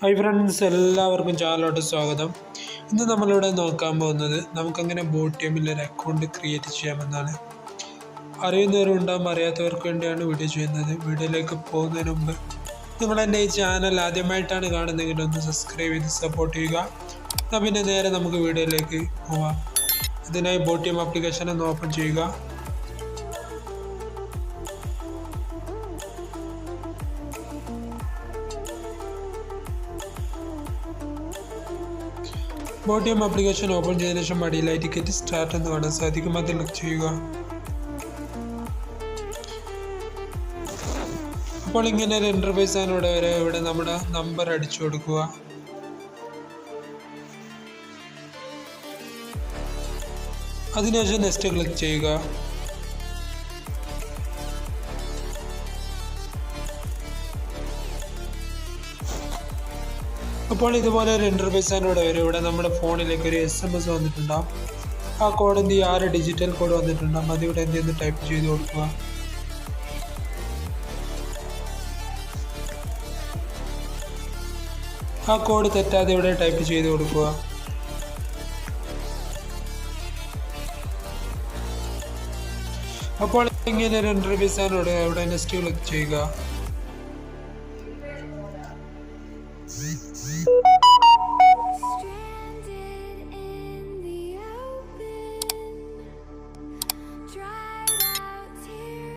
Hi friends എല്ലാവർക്കും ചാനലോട്ട് സ്വാഗതം. ഇന്ന് നമ്മളിവിടെ നോക്കാൻ പോകുന്നത് നമുക്കങ്ങനെ ബോട്ട് ഒരു അക്കൗണ്ട് ക്രിയേറ്റ് ചെയ്യാമെന്നാണ്. അറിയുന്നവരുണ്ടാകും അറിയാത്തവർക്ക് വേണ്ടിയാണ് വീഡിയോ ചെയ്യുന്നത്. വീഡിയോയിലേക്ക് പോകുന്നതിന് മുമ്പ് നിങ്ങൾ എന്റെ ഈ ചാനൽ ആദ്യമായിട്ടാണ് കാണുന്നതെങ്കിൽ ഒന്ന് സബ്സ്ക്രൈബ് ചെയ്ത് സപ്പോർട്ട് ചെയ്യുക. എന്നാൽ പിന്നെ നേരെ നമുക്ക് വീഡിയോയിലേക്ക് പോവാം. അതിനായി ബോട്ട് ആപ്ലിക്കേഷൻ ഒന്ന് ഓപ്പൺ ചെയ്യുക. ബോട്ടിയം ആപ്ലിക്കേഷൻ ഓപ്പൺ ചെയ്തതിനു ശേഷം അടിയിലായി ടിക്കറ്റ് സ്റ്റാർട്ട് എന്ന് കാണാൻ സാധിക്കും. അത് ക്ലിക്ക് ചെയ്യുക. അപ്പോൾ ഇങ്ങനെ ഒരു ഇന്റർഫേസ് ആണ് ഇവിടെ വരെ ഇവിടെ നമ്മുടെ നമ്പർ അടിച്ചു കൊടുക്കുക. അതിനുശേഷം നെക്സ്റ്റ് ക്ലിക്ക് ചെയ്യുക. അപ്പോൾ ഇതുപോലെ ഒരു ഇന്റർഫേസ് ആണ് ഇവിടെ വരും ഇവിടെ നമ്മുടെ ഫോണിലേക്ക് ഒരു എസ് എം എസ് വന്നിട്ടുണ്ടാവും. ആ കോഡ് എന്ത് ചെയ്യുക? ആറ് ഡിജിറ്റൽ കോഡ് വന്നിട്ടുണ്ടാവും. അത് ഇവിടെ എന്ത് ചെയ്യുന്നു? ടൈപ്പ് ചെയ്ത് കൊടുക്കുക. ആ കോഡ് തെറ്റാതെ ഇവിടെ ടൈപ്പ് ചെയ്ത് കൊടുക്കുക. അപ്പോൾ ഇങ്ങനെ ഒരു ഇന്റർഫേസ് ആണ് ഇവിടെ ഇവിടെ നെക്സ്റ്റ് ക്ലിക്ക് ചെയ്യുക. Mm-hmm.